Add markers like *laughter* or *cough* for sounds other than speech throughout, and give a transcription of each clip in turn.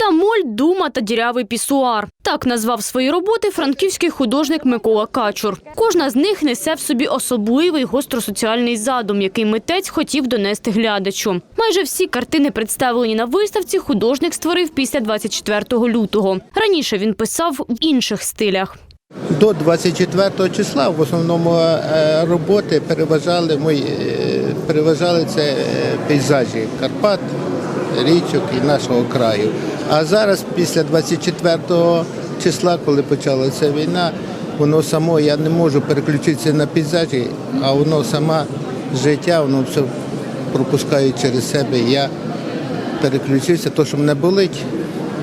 Бліда моль, дума та дірявий пісуар. Так назвав свої роботи франківський художник Микола Качур. Кожна з них несе в собі особливий гостросоціальний задум, який митець хотів донести глядачу. Майже всі картини, представлені на виставці, художник створив після 24 лютого. Раніше він писав в інших стилях. До 24 числа в основному е, роботи переважали мої е, переважали це е, пейзажі Карпат, річок і нашого краю. А зараз, після 24 числа, коли почалася війна, воно само я не можу переключитися на пейзажі, а воно саме життя, воно все пропускає через себе. Я переключився, то, що мене болить,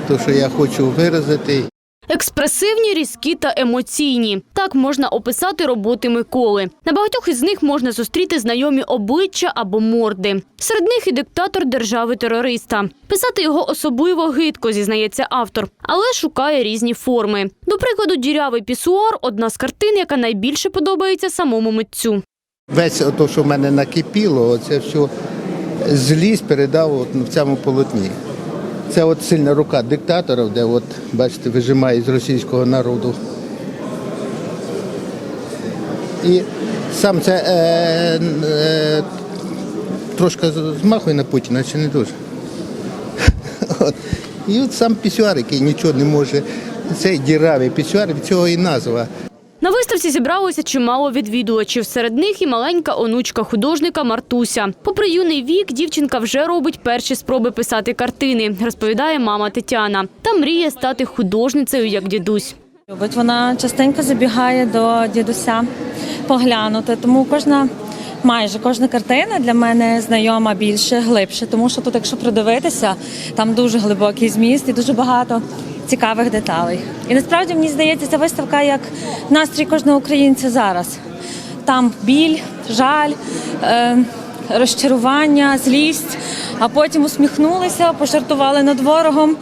то, що я хочу виразити. Експресивні, різкі та емоційні. Так можна описати роботи Миколи. На багатьох із них можна зустріти знайомі обличчя або морди. Серед них і диктатор держави-терориста. Писати його особливо гидко, зізнається автор, але шукає різні форми. До прикладу, дірявий пісуар одна з картин, яка найбільше подобається самому митцю. Весь ото, що в мене накипіло, це все злість передав в цьому полотні. Це от сильна рука диктатора, де от, бачите, вижимає з російського народу. І сам це е, е, трошки змахує на Путіна, чи не дуже. *laughs* От. І от сам пісюар, який нічого не може, цей діравий пісюар, від цього і назва. На виставці зібралося чимало відвідувачів. Серед них і маленька онучка художника Мартуся. Попри юний вік, дівчинка вже робить перші спроби писати картини, розповідає мама Тетяна. Та мріє стати художницею, як дідусь. Любить вона частенько забігає до дідуся поглянути. Тому кожна, майже кожна картина для мене знайома більше, глибше, тому що тут, якщо придивитися, там дуже глибокий зміст і дуже багато цікавих деталей. І насправді мені здається, ця виставка як настрій кожного українця зараз. Там біль, жаль, е, розчарування, злість, а потім усміхнулися, пожартували над ворогом.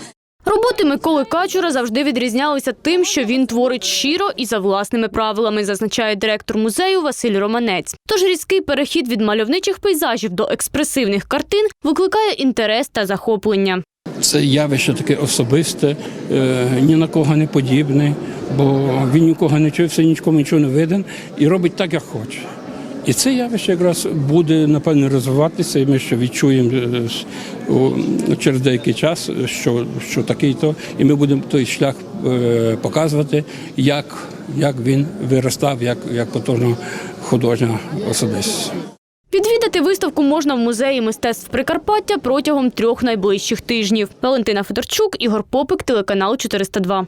Роботи Миколи Качура завжди відрізнялися тим, що він творить щиро і за власними правилами, зазначає директор музею Василь Романець. Тож різкий перехід від мальовничих пейзажів до експресивних картин викликає інтерес та захоплення. Це явище таке особисте, е, ні на кого не подібне, бо він нікого не чує, все нікому нічого не виден і робить так, як хоче. І це явище якраз буде напевно розвиватися, і ми ще відчуємо е, через деякий час, що, що такий то, і ми будемо той шлях е, показувати, як, як він виростав, як, як потужна художня особистість. Відвідати виставку можна в музеї мистецтв Прикарпаття протягом трьох найближчих тижнів. Валентина Федорчук, Ігор Попик, телеканал 402.